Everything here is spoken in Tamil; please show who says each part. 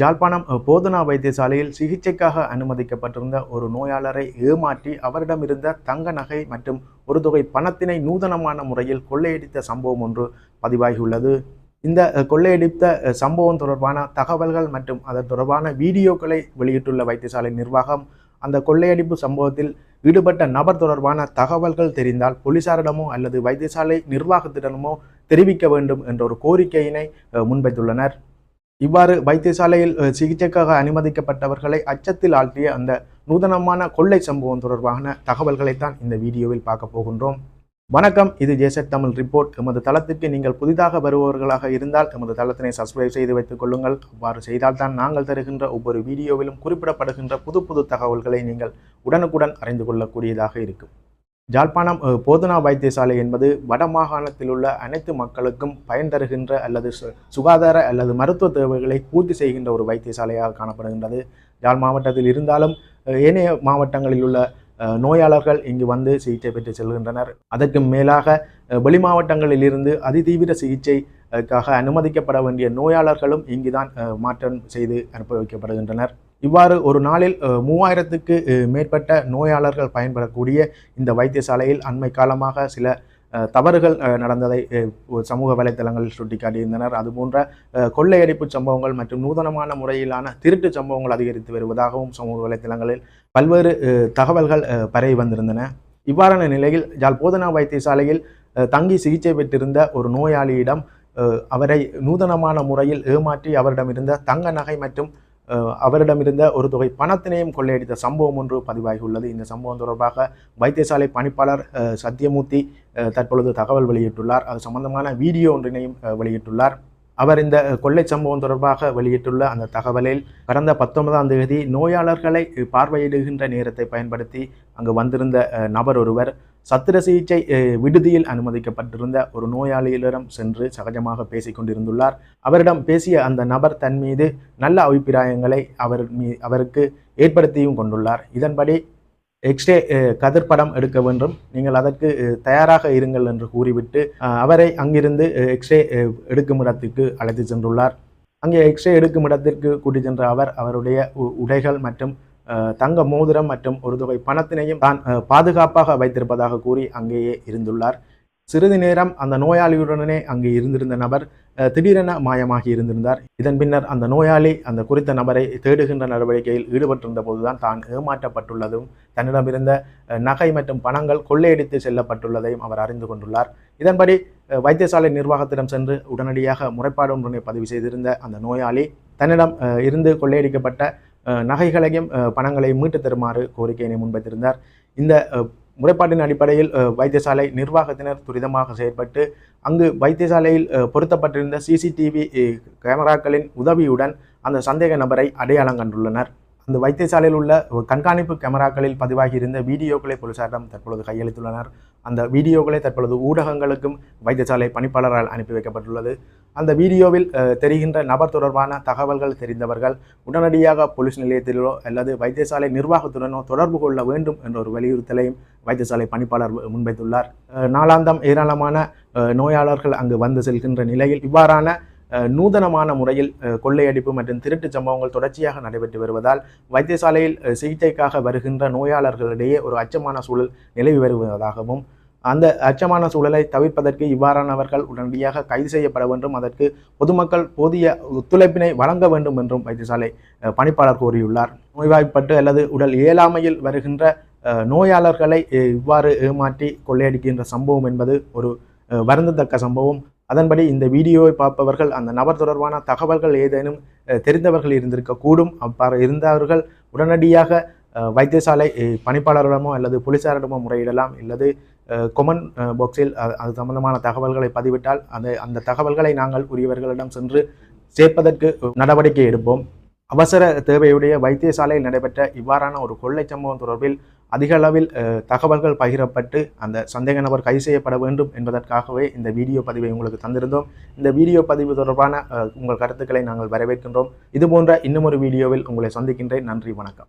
Speaker 1: ஜாழ்ப்பாணம் போதனா வைத்தியசாலையில் சிகிச்சைக்காக அனுமதிக்கப்பட்டிருந்த ஒரு நோயாளரை ஏமாற்றி அவரிடமிருந்த தங்க நகை மற்றும் ஒரு தொகை பணத்தினை நூதனமான முறையில் கொள்ளையடித்த சம்பவம் ஒன்று பதிவாகியுள்ளது. இந்த கொள்ளையடித்த சம்பவம் தொடர்பான தகவல்கள் மற்றும் அதன் தொடர்பான வீடியோக்களை வெளியிட்டுள்ள வைத்தியசாலை நிர்வாகம் அந்த கொள்ளையடிப்பு சம்பவத்தில் ஈடுபட்ட நபர் தொடர்பான தகவல்கள் தெரிந்தால் போலீசாரிடமோ அல்லது வைத்தியசாலை நிர்வாகத்திடமோ தெரிவிக்க வேண்டும் என்ற ஒரு கோரிக்கையினை முன்வைத்துள்ளனர். இவ்வாறு வைத்தியசாலையில் சிகிச்சைக்காக அனுமதிக்கப்பட்டவர்களை அச்சத்தில் ஆழ்த்திய அந்த நூதனமான கொள்ளை சம்பவம் தொடர்பான தகவல்களைத்தான் இந்த வீடியோவில் பார்க்க போகின்றோம். வணக்கம் இது ஜேசட் தமிழ் ரிப்போர்ட். எமது தளத்துக்கு நீங்கள் புதிதாக வருபவர்களாக இருந்தால் எமது தளத்தினை சப்ஸ்கிரைப் செய்து வைத்துக் கொள்ளுங்கள். அவ்வாறு செய்தால்தான் நாங்கள் தருகின்ற ஒவ்வொரு வீடியோவிலும் குறிப்பிடப்படுகின்ற புது புது தகவல்களை நீங்கள் உடனுக்குடன் அறிந்து கொள்ளக்கூடியதாக இருக்கும். ஜாழ்ப்பாணம் போதனா வைத்தியசாலை என்பது வடமாகாணத்தில் உள்ள அனைத்து மக்களுக்கும் பயன் தருகின்ற அல்லது சு- சுகாதார அல்லது மருத்துவ தேவைகளை பூர்த்தி செய்கின்ற ஒரு வைத்தியசாலையாக காணப்படுகின்றது. யாழ் மாவட்டத்தில் இருந்தாலும் ஏனைய மாவட்டங்களில் உள்ள நோயாளர்கள் இங்கு வந்து சிகிச்சை பெற்று செல்கின்றனர். அதற்கு மேலாக வெளி மாவட்டங்களில் இருந்து அதிதீவிர சிகிச்சைக்காக அனுமதிக்கப்பட வேண்டிய நோயாளர்களும் இங்குதான் மாற்றம் செய்து அனுப்ப வைக்கப்படுகின்றனர். இவ்வாறு ஒரு நாளில் மூவாயிரத்துக்கு மேற்பட்ட நோயாளர்கள் பயன்படக்கூடிய இந்த வைத்தியசாலையில் அண்மை காலமாக சில தவறுகள் நடந்ததை சமூக வலைத்தளங்களில் சுட்டிக்காட்டியிருந்தனர். அதுபோன்ற கொள்ளையடிப்பு சம்பவங்கள் மற்றும் நூதனமான முறையிலான திருட்டு சம்பவங்கள் அதிகரித்து வருவதாகவும் சமூக வலைத்தளங்களில் பல்வேறு தகவல்கள் பரவி வந்திருந்தன. இவ்வாறான நிலையில் யாழ் போதனா வைத்தியசாலையில் தங்கி சிகிச்சை பெற்றிருந்த ஒரு நோயாளியிடம் அவரை நூதனமான முறையில் ஏமாற்றி அவரிடம் இருந்த தங்க நகை மற்றும் அவரிடமிருந்த ஒரு தொகை பணத்தினையும் கொள்ளையடித்த சம்பவம் ஒன்று பதிவாகியுள்ளது. இந்த சம்பவம் தொடர்பாக வைத்தியசாலை பணிப்பாளர் சத்யமூர்த்தி தற்பொழுது தகவல் வெளியிட்டுள்ளார். அது சம்பந்தமான வீடியோ ஒன்றினையும் வெளியிட்டுள்ளார். அவர் இந்த கொள்ளை சம்பவம் தொடர்பாக வெளியிட்டுள்ள அந்த தகவலில் கடந்த பத்தொன்பதாம் தேதி நோயாளர்களை பார்வையிடுகின்ற நேரத்தை பயன்படுத்தி அங்கு வந்திருந்த நபர் ஒருவர் சத்திர சிகிச்சை விடுதியில் அனுமதிக்கப்பட்டிருந்த ஒரு நோயாளியிடம் சென்று சகஜமாக பேசிக் கொண்டிருந்துள்ளார். அவரிடம் பேசிய அந்த நபர் தன் மீது நல்ல அபிப்பிராயங்களை அவர் மீ அவருக்கு ஏற்படுத்தியும் கொண்டுள்ளார். இதன்படி எக்ஸ்ரே கதிர்படம் எடுக்க வேண்டும். நீங்கள் அதற்கு தயாராக இருங்கள் என்று கூறிவிட்டு அவரை அங்கிருந்து எக்ஸ்ரே எடுக்கும் இடத்திற்கு அழைத்து சென்றுள்ளார். அங்கே எக்ஸ்ரே எடுக்கும் இடத்திற்கு கூட்டி சென்ற அவர் அவருடைய உ- உடைகள் மற்றும் தங்க மோதிரம் மற்றும் ஒரு தொகை பணத்தினையும் தான் பாதுகாப்பாக வைத்திருப்பதாக கூறி அங்கேயே இருந்துள்ளார். சிறிது நேரம் அந்த நோயாளியுடனே அங்கு இருந்திருந்த நபர் திடீரென மாயமாகி இருந்திருந்தார். இதன் பின்னர் அந்த நோயாளி அந்த குறித்த நபரை தேடுகின்ற நடவடிக்கையில் ஈடுபட்டிருந்த போதுதான் தான் ஏமாற்றப்பட்டுள்ளதும் தன்னிடமிருந்த நகை மற்றும் பணங்கள் கொள்ளையடித்து செல்லப்பட்டுள்ளதையும் அவர் அறிந்து கொண்டுள்ளார். இதன்படி வைத்தியசாலை நிர்வாகத்திடம் சென்று உடனடியாக முறைப்பாடு ஒன்றினை பதிவு செய்திருந்த அந்த நோயாளி தன்னிடம் இருந்து கொள்ளையடிக்கப்பட்ட நகைகளையும் பணங்களையும் மீட்டு தருமாறு கோரிக்கையினை முன்வைத்திருந்தார். இந்த முறைப்பாட்டின் அடிப்படையில் வைத்தியசாலை நிர்வாகத்தினர் துரிதமாக செயற்பட்டு அங்கு வைத்தியசாலையில் பொருத்தப்பட்டிருந்த சிசிடிவி கேமராக்களின் உதவியுடன் அந்த சந்தேக நபரை அடையாளம் கண்டுள்ளனர். அந்த வைத்தியசாலையில் உள்ள ஒரு கண்காணிப்பு கேமராக்களில் பதிவாகியிருந்த வீடியோக்களை போலீசாரிடம் தற்பொழுது கையளித்துள்ளனர். அந்த வீடியோக்களை தற்பொழுது ஊடகங்களுக்கும் வைத்தியசாலை பணிப்பாளரால் அனுப்பி வைக்கப்பட்டுள்ளது. அந்த வீடியோவில் தெரிகின்ற நபர் தொடர்பான தகவல்கள் தெரிந்தவர்கள் உடனடியாக போலீஸ் நிலையத்திலோ அல்லது வைத்தியசாலை நிர்வாகத்துடனோ தொடர்பு கொள்ள வேண்டும் என்ற ஒரு வலியுறுத்தலையும் வைத்தியசாலை பணிப்பாளர் முன்வைத்துள்ளார். நாளாந்தம் ஏராளமான நோயாளர்கள் அங்கு வந்து செல்கின்ற நிலையில் இவ்வாறான நூதனமான முறையில் கொள்ளையடிப்பு மற்றும் திருட்டுச் சம்பவங்கள் தொடர்ச்சியாக நடைபெற்று வருவதால் வைத்தியசாலையில் சிகிச்சைக்காக வருகின்ற நோயாளர்களிடையே ஒரு அச்சமான சூழல் நிலவி வருவதாகவும் அந்த அச்சமான சூழலை தவிர்ப்பதற்கு இவ்வாறானவர்கள் உடனடியாக கைது செய்யப்பட வேண்டும். அதற்கு பொதுமக்கள் போதிய ஒத்துழைப்பினை வழங்க வேண்டும் என்றும் வைத்தியசாலை பணிப்பாளர் கோரியுள்ளார் நோய்வாய்ப்பட்டு அல்லது உடல் இயலாமையில் வருகின்ற நோயாளர்களை இவ்வாறு ஏமாற்றி கொள்ளையடிக்கின்ற சம்பவம் என்பது ஒரு வருந்தத்தக்க சம்பவம். அதன்படி இந்த வீடியோவை பார்ப்பவர்கள் அந்த நபர் தொடர்பான தகவல்கள் ஏதேனும் தெரிந்தவர்கள் இருந்திருக்கக்கூடும். அவ்வாறு இருந்தவர்கள் உடனடியாக வைத்தியசாலை பணிப்பாளரிடமோ அல்லது போலீசாரிடமோ முறையிடலாம். அல்லது கொமன் பாக்ஸில் அது சம்பந்தமான தகவல்களை பதிவிட்டால் அந்த அந்த தகவல்களை நாங்கள் உரியவர்களிடம் சென்று சேர்ப்பதற்கு நடவடிக்கை எடுப்போம். அவசர தேவையுடைய வைத்தியசாலையில் நடைபெற்ற இவ்வாறான ஒரு கொள்ளை சம்பவம் தொடர்பில் அதிக அளவில் தகவல்கள் பகிரப்பட்டு அந்த சந்தேக நபர் கைது செய்யப்பட வேண்டும் என்பதற்காகவே இந்த வீடியோ பதிவை உங்களுக்கு தந்திருந்தோம். இந்த வீடியோ பதிவு தொடர்பான உங்கள் கருத்துக்களை நாங்கள் வரவேற்கின்றோம். இதுபோன்ற இன்னும் ஒரு வீடியோவில் உங்களை சந்திக்கின்றேன். நன்றி வணக்கம்.